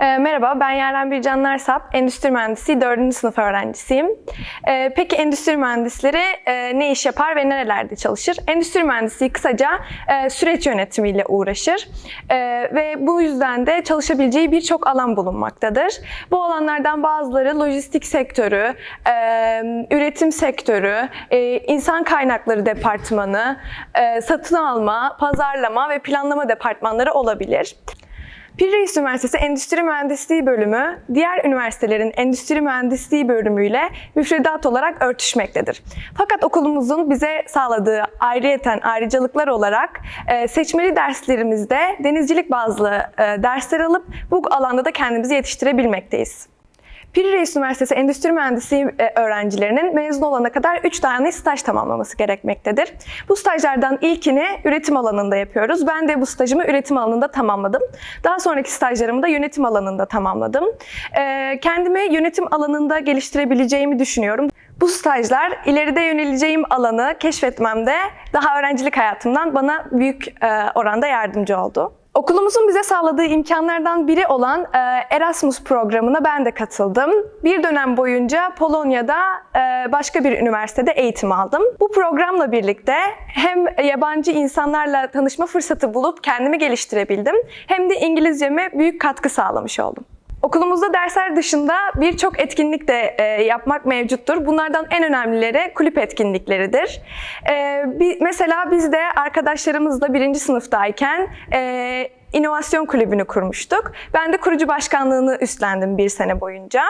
Ee, merhaba, ben Yaren Bircan Narsap, Endüstri Mühendisi 4. sınıf öğrencisiyim. Ee, peki endüstri mühendisleri e, ne iş yapar ve nerelerde çalışır? Endüstri mühendisliği kısaca e, süreç yönetimiyle uğraşır E, ve bu yüzden de çalışabileceği birçok alan bulunmaktadır. Bu alanlardan bazıları lojistik sektörü, e, üretim sektörü, e, insan kaynakları departmanı, e, satın alma, pazarlama ve planlama departmanları olabilir. Pir Reis Üniversitesi Endüstri Mühendisliği bölümü diğer üniversitelerin endüstri mühendisliği bölümüyle müfredat olarak örtüşmektedir. Fakat okulumuzun bize sağladığı ayrıyeten ayrıcalıklar olarak e, seçmeli derslerimizde denizcilik bazlı e, dersler alıp bu alanda da kendimizi yetiştirebilmekteyiz. Piri Reis Üniversitesi Endüstri Mühendisliği e, öğrencilerinin mezun olana kadar 3 tane staj tamamlaması gerekmektedir. Bu stajlardan ilkini üretim alanında yapıyoruz. Ben de bu stajımı üretim alanında tamamladım. Daha sonraki stajlarımı da yönetim alanında tamamladım. E, Kendimi yönetim alanında geliştirebileceğimi düşünüyorum. Bu stajlar ileride yöneleceğim alanı keşfetmemde daha öğrencilik hayatımdan bana büyük e, oranda yardımcı oldu. Okulumuzun bize sağladığı imkanlardan biri olan e, Erasmus programına ben de katıldım. Bir dönem boyunca Polonya'da e, başka bir üniversitede eğitim aldım. Bu programla birlikte hem yabancı insanlarla tanışma fırsatı bulup kendimi geliştirebildim hem de İngilizceme büyük katkı sağlamış oldum. Okulumuzda dersler dışında birçok etkinlik de e, yapmak mevcuttur. Bunlardan en önemlileri kulüp etkinlikleridir. E, mesela biz de arkadaşlarımızla birinci sınıftayken e, inovasyon kulübünü kurmuştuk. Ben de kurucu başkanlığını üstlendim bir sene boyunca.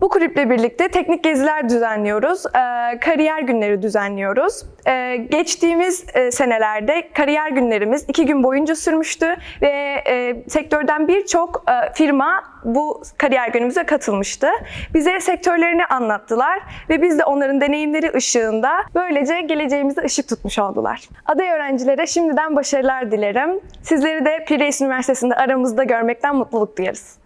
Bu kulüple birlikte teknik geziler düzenliyoruz, kariyer günleri düzenliyoruz. Geçtiğimiz senelerde kariyer günlerimiz iki gün boyunca sürmüştü ve sektörden birçok firma bu kariyer günümüze katılmıştı. Bize sektörlerini anlattılar ve biz de onların deneyimleri ışığında böylece geleceğimize ışık tutmuş oldular. Aday öğrencilere şimdiden başarılar dilerim. Sizleri de Pires Üniversitesi'nde aramızda görmekten mutluluk duyarız.